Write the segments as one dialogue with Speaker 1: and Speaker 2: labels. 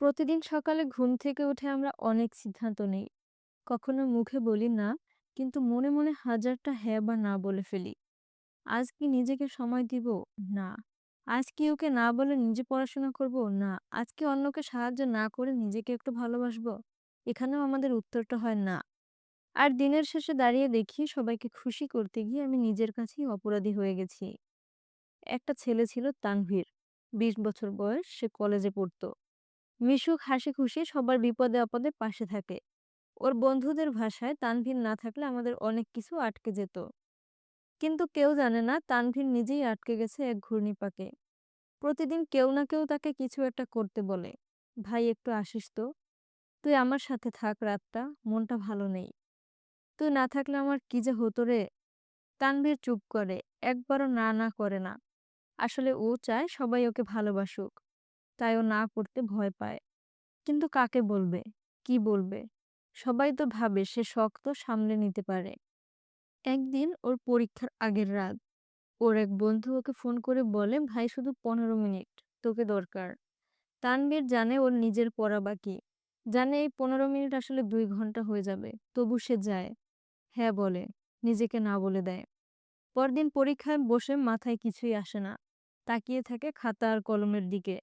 Speaker 1: প্রতিদিন সকালে ঘুম থেকে উঠে আমরা অনেক সিদ্ধান্ত নেই। কখনো মুখে বলি না, কিন্তু মনে, মনে হাজারটা হ্যাঁ বা না বলে ফেলি। আজ কি নিজেকে সময় দিব? না। আজ কি ওকে না বলে নিজে পড়াশোনা করব? না। আজ কি অন্যকে সাহায্য না করে নিজেকে একটু ভালোবাসবো? এখানেও আমাদের উত্তরটা হয় না। আর দিনের শেষে দাঁড়িয়ে দেখি সবাইকে খুশি করতে গিয়ে আমি নিজের কাছেই অপরাধী হয়ে গেছি। একটা ছেলে ছিল তানভীর। ২০ বছর বয়স, সে কলেজে পড়তো। মিশুক হাসিখুশি সবার বিপদে-আপদে পাশে থাকে। ওর বন্ধুদের ভাষায় তানভীর না থাকলে আমাদের অনেক কিছু আটকে যেত। কিন্তু কেউ জানে না তানভীর নিজেই আটকে গেছে এক ঘূর্ণিপাকে। প্রতিদিন কেউ না কেউ তাকে কিছু একটা করতে বলে। "ভাই একটু আসিস তো? তুই আমার সাথে থাক রাতটা, মনটা ভালো নেই। তুই না থাকলে আমার কি যে হতো রে?" তানভীর চুপ করে, একবারও না, না করে না। আসলে ও চায় সবাই ওকে ভালোবাসুক। তাই ও না করতে ভয় পায়। কিন্তু কাকে বলবে? কি বলবে? সবাই তো ভাবে সে শক্ত, সামলে নিতে পারে। একদিন ওর পরীক্ষার আগের রাত। ওর এক বন্ধু ওকে ফোন করে বলে, "ভাই শুধু ১৫ মিনিট, তোকে দরকার।" তানভীর জানে ওর নিজের পড়া বাকি। জানে এই ১৫ মিনিট আসলে দুই ঘণ্টা হয়ে যাবে। তবু সে যায়। হ্যাঁ বলে, নিজেকে না বলে দেয়। পরদিন পরীক্ষায় বসে মাথায় কিছুই আসে না। তাকিয়ে থাকে খাতা আর কলমের দিকে।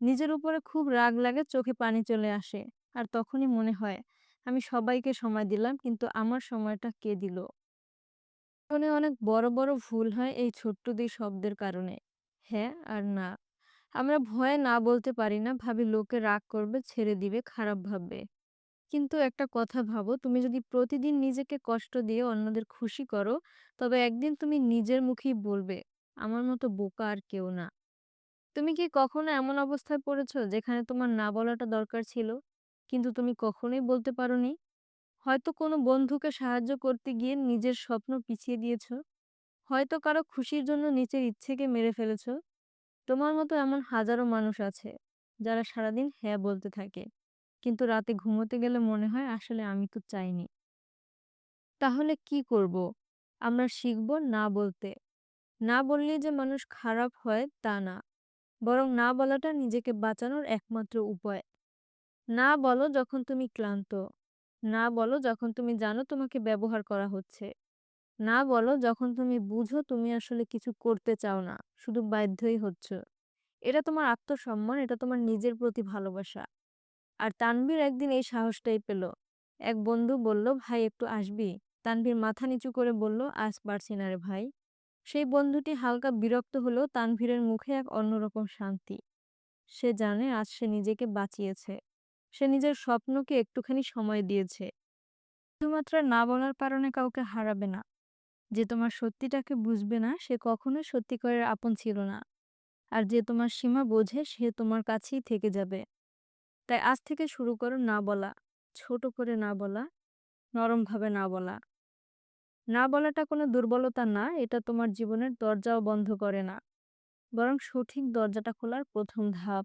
Speaker 1: নিজের উপরে খুব রাগ লাগে, চোখে পানি চলে আসে। আর তখনই মনে হয়, আমি সবাইকে সময় দিলাম, কিন্তু আমার সময়টা কে দিল? জীবনে অনেক বড়, বড় ভুল হয় এই ছোট্ট ২ শব্দের কারণে। হ্যাঁ আর না। আমরা ভয়ে না বলতে পারি না, ভাবি লোকে রাগ করবে, ছেড়ে দিবে, খারাপ ভাববে। কিন্তু একটা কথা ভাবো, তুমি যদি প্রতিদিন নিজেকে কষ্ট দিয়ে অন্যদের খুশি করো, তবে একদিন তুমি নিজের মুখেই বলবে, আমার মতো বোকা আর কেউ না। তুমি কি কখনো এমন অবস্থায় পড়েছো যেখানে তোমার না বলাটা দরকার ছিল, কিন্তু তুমি কখনোই বলতে পারোনি? হয়তো কোনো বন্ধুকে সাহায্য করতে গিয়ে নিজের স্বপ্ন পিছিয়ে দিয়েছ। হয়তো কারও খুশির জন্য নিজের ইচ্ছেকে মেরে ফেলেছো। তোমার মতো এমন হাজারো মানুষ আছে, যারা সারাদিন হ্যাঁ বলতে থাকে। কিন্তু রাতে ঘুমোতে গেলে মনে হয় আসলে আমি তো চাইনি। তাহলে কি করব? আমরা শিখব না বলতে। না বললেই যে মানুষ খারাপ হয় তা না। বরং না বলাটা নিজেকে বাঁচানোর একমাত্র উপায়। না বলো যখন তুমি ক্লান্ত। না বলো যখন তুমি জানো তোমাকে ব্যবহার করা হচ্ছে। না বলো যখন তুমি বুঝো তুমি আসলে কিছু করতে চাও না, শুধু বাধ্যই হচ্ছ। এটা তোমার আত্মসম্মান, এটা তোমার নিজের প্রতি ভালোবাসা। আর তানভীর একদিন এই সাহসটাই পেল। এক বন্ধু বলল, "ভাই একটু আসবি?" তানভীর মাথা নিচু করে বলল, "আজ পারছি না রে ভাই।" সেই বন্ধুটি হালকা বিরক্ত হলেও তানভীরের মুখে এক অন্যরকম শান্তি। সে জানে আজ সে নিজেকে বাঁচিয়েছে। সে নিজের স্বপ্নকে একটুখানি সময় দিয়েছে। শুধুমাত্র না বলার কারণে কাউকে হারাবে না। যে তোমার সত্যিটাকে বুঝবে না, সে কখনোই সত্যিকারের আপন ছিল না। আর যে তোমার সীমা বোঝে, সে তোমার কাছেই থেকে যাবে। তাই আজ থেকে শুরু করো না বলা। ছোট করে না বলা, নরমভাবে না বলা। না বলাটা কোনো দুর্বলতা না, এটা তোমার জীবনের দরজাও বন্ধ করে না। বরং সঠিক দরজাটা খোলার প্রথম ধাপ।